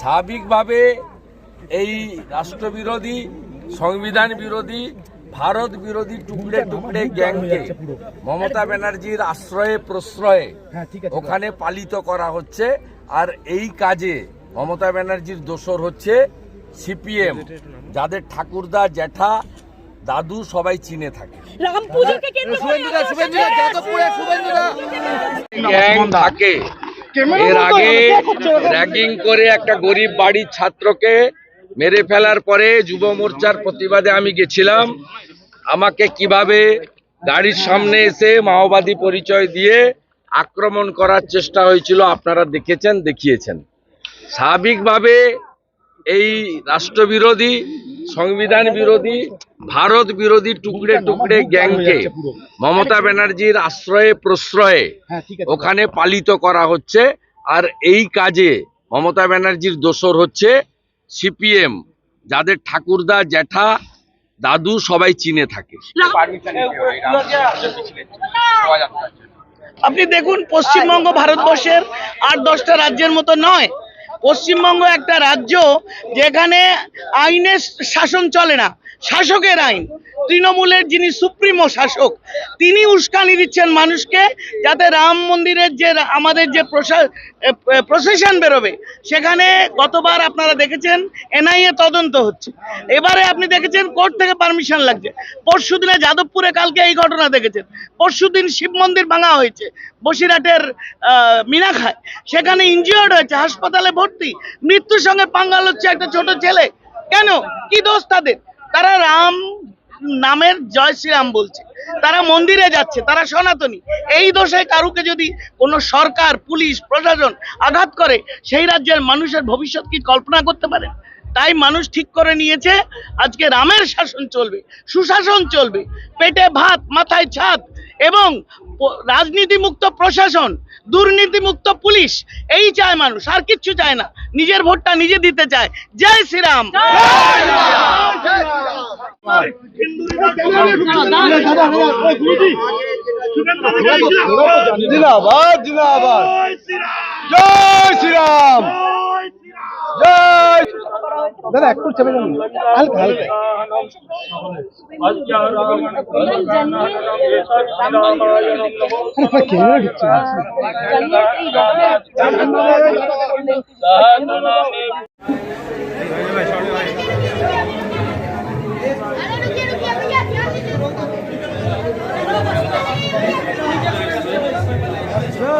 স্বাভাবিকভাবে এই রাষ্ট্রবিরোধী সংবিধান বিরোধী ভারত বিরোধী টুকরে টুকরে গ্যাংকে মমতা ব্যানার্জির আশ্রয়ে প্রশ্রয়ে ওখানে পালিত করা হচ্ছে। আর এই কাজে মমতা ব্যানার্জির দোসর হচ্ছে সিপিএম। যাদের ঠাকুরদা জ্যাঠা দাদু সবাই চিনে থাকে। থাকে। এর আগে র্যাগিং করে একটা গরিব বাড়ির ছাত্রকে মেরে ফেলার পরে যুব মোর্চার প্রতিবাদে আমি গেছিলাম। আমাকে কীভাবে গাড়ির সামনে এসে মাওবাদী পরিচয় দিয়ে আক্রমণ করার চেষ্টা হয়েছিল আপনারা দেখেছেন দেখিয়েছেন। স্বাভাবিকভাবে এই রাষ্ট্রবিরোধী সংবিধান বিরোধী ভারত বিরোধী টুকরে টুকরে গ্যাংকে মমতা ব্যানার্জির আশ্রয়ে প্রশ্রয়ে ওখানে পালিত করা হচ্ছে। আর এই কাজে মমতা ব্যানার্জির দোসর হচ্ছে সিপিএম যাদের ঠাকুরদা জ্যাঠা দাদু সবাই চিনে থাকে। আপনি দেখুন পশ্চিমবঙ্গ ভারতবর্ষের আট দশটা রাজ্যের মতো নয়। পশ্চিমবঙ্গ একটা রাজ্য যেখানে আইনের শাসন চলে না। শাসকের আইন। তৃণমূলের যিনি সুপ্রিমো শাসক, তিনি উস্কানি দিচ্ছেন মানুষকে যাতে রাম মন্দিরের যে আমাদের যে প্রসেশন বেরোবে, সেখানে গতবার আপনারা দেখেছেন, এনআইএ তদন্ত হচ্ছে। এবারে আপনি দেখেছেন, কোর্ট থেকে পারমিশন লাগছে। পরশু দিনে যাদবপুরে কালকে এই ঘটনা দেখেছেন। পরশু দিন শিব মন্দির ভাঙা হয়েছে, বসিরহাটের মিনাখায় সেখানে ইনজিওর্ড হয়েছে, হাসপাতালে ভর্তি। মৃত্যুর সঙ্গে পাঙ্গাল হচ্ছে একটা ছোট ছেলে। কেন? কি দোষ তাদের? তারা রাম নামের জয় শ্রীরাম বলছে। তারা মন্দিরে যাচ্ছে, তারা সনাতনী। এই দোষে কারুকে যদি কোনো সরকার, পুলিশ, প্রশাসন আঘাত করে, সেই রাজ্যের মানুষের ভবিষ্যৎ কি কল্পনা করতে পারে? তাই মানুষ ঠিক করে নিয়েছে, আজকে রামের শাসন চলবে, সুশাসন চলবে, পেটে ভাত, মাথায় ছাদ এবং রাজনীতিমুক্ত প্রশাসন, দুর্নীতিমুক্ত পুলিশ, এই চায় মানুষ, আর কিচ্ছু চায় না। নিজের ভোটটা নিজে দিতে চায়। জয় শ্রীরাম! জিন্দাবাদ জিন্দাবাদ জয় শ্রীরাম। জয় দাদা একটু চেপে যান হালকা হালকা। ক্যামেরা ঢুকছে? না।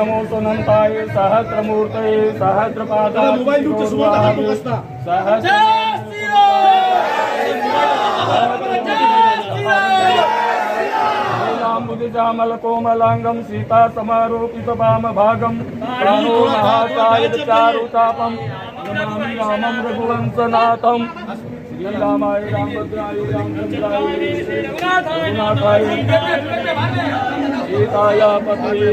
नमो सोनंताय सहस्रमूर्तये सहस्रपादाय। सहस्र कोमलांगम सीता समारोपित वाम भागम प्राणो महाकाय चारु नमामि रामं रघुवंशनाथम श्री रामाय रामभद्राय रामचंद्राय रघुनाथाय सीताया पतये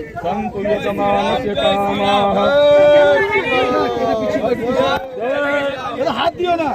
सन्तु यजमानस्य कामाः हाथ दियो ना